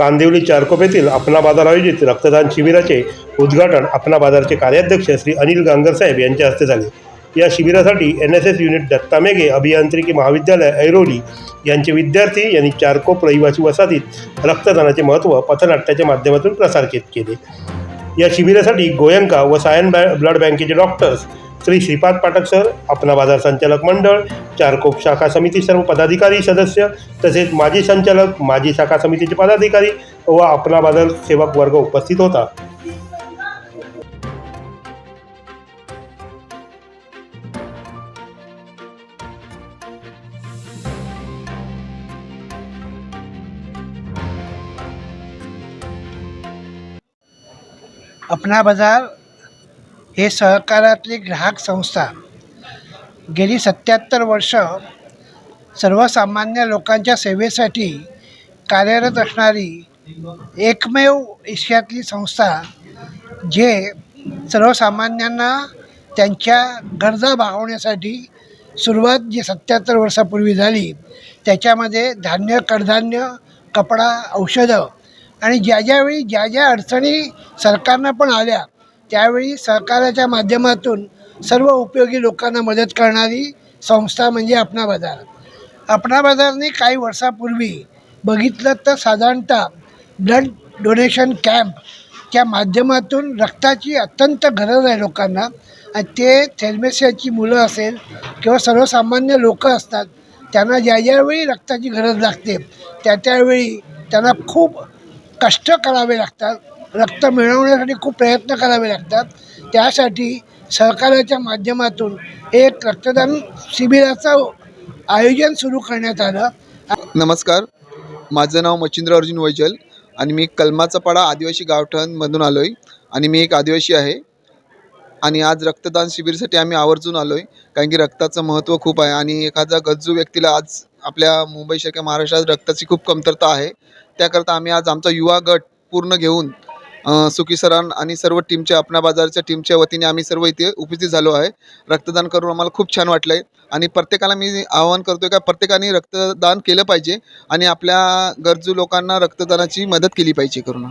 कांदिवली चारकोप येथील अपना बाजार आयोजित रक्तदान शिबिराचे उद्घाटन अपना बाजारचे कार्याध्यक्ष श्री अनिल गांगरसाहेब यांच्या हस्ते झाले. या शिबिरासाठी N S S unit Datta Meghe अभियांत्रिकी महाविद्यालय ऐरोली यांचे विद्यार्थी यांनी चारकोप रहिवासी वसाहतीत रक्तदानाचे महत्त्व पथनाट्याच्या माध्यमातून प्रसारित केले. या शिबिरासाठी गोयंका व सायन बॅ ब्लड बँकेचे डॉक्टर्स श्री श्रीपाद पाठक सर अपना बाजार संचालक मंडळ चारकोप शाखा समिती सर्व पदाधिकारी सदस्य तसेच माजी संचालक माजी शाखा समितीचे पदाधिकारी व अपना बाजार सेवक वर्ग उपस्थित होता. अपना बाजार हे सहकारातली ग्राहक संस्था. गेली सत्याहत्तर वर्ष सर्वसामान्य लोकांच्या सेवेसाठी कार्यरत असणारी एकमेव एशियातली संस्था जे सर्वसामान्यांना त्यांच्या गरजा भागवण्यासाठी सुरुवात जी सत्याहत्तर वर्षापूर्वी झाली त्याच्यामध्ये धान्य कडधान्य कपडा औषधं आणि ज्या ज्यावेळी ज्या ज्या अडचणी सरकारनं पण आल्या त्यावेळी सरकाराच्या माध्यमातून सर्व उपयोगी लोकांना मदत करणारी संस्था म्हणजे अपना बाजार. अपना बाजारने काही वर्षापूर्वी बघितलं तर साधारणतः ब्लड डोनेशन कॅम्पच्या माध्यमातून रक्ताची अत्यंत गरज आहे लोकांना आणि ते थेल्मेसियाची मुलं असेल किंवा सर्वसामान्य लोक असतात त्यांना ज्या ज्यावेळी रक्ताची गरज लागते त्या त्यावेळी त्यांना खूप कष्ट करावे लागतात रक्त मिळवण्यासाठी खूप प्रयत्न करावे लागतात. त्यासाठी सहकार्याच्या माध्यमातून एक रक्तदान शिबिराचं आयोजन सुरू करण्यात आलं. नमस्कार माझं नाव मच्छिंद्र अर्जुन वैजल आणि मी कलमाचा पाडा आदिवासी गावठाणमधून आलो आहे आणि मी एक आदिवासी आहे आणि आज रक्तदान शिबिरसाठी आम्ही आवर्जून आलो आहे कारण की रक्ताचं महत्त्व खूप आहे आणि एखादा गरजू व्यक्तीला आज आपल्या मुंबईसारख्या महाराष्ट्रात रक्ताची खूप कमतरता आहे. त्याकरता आम्ही आज आमचा युवा गट पूर्ण घेऊन अ, सुकी सरान आणि सर्व टीमच्या अपना बाजारच्या टीमच्या वतीने आम्ही सर्व इथे उपस्थित झालो आहे. रक्तदान करून आम्हाला खूप छान वाटलं आहे आणि प्रत्येकाला मी आवाहन करतो आहे का प्रत्येकाने रक्तदान केलं पाहिजे आणि आपल्या गरजू लोकांना रक्तदानाची मदत केली पाहिजे करून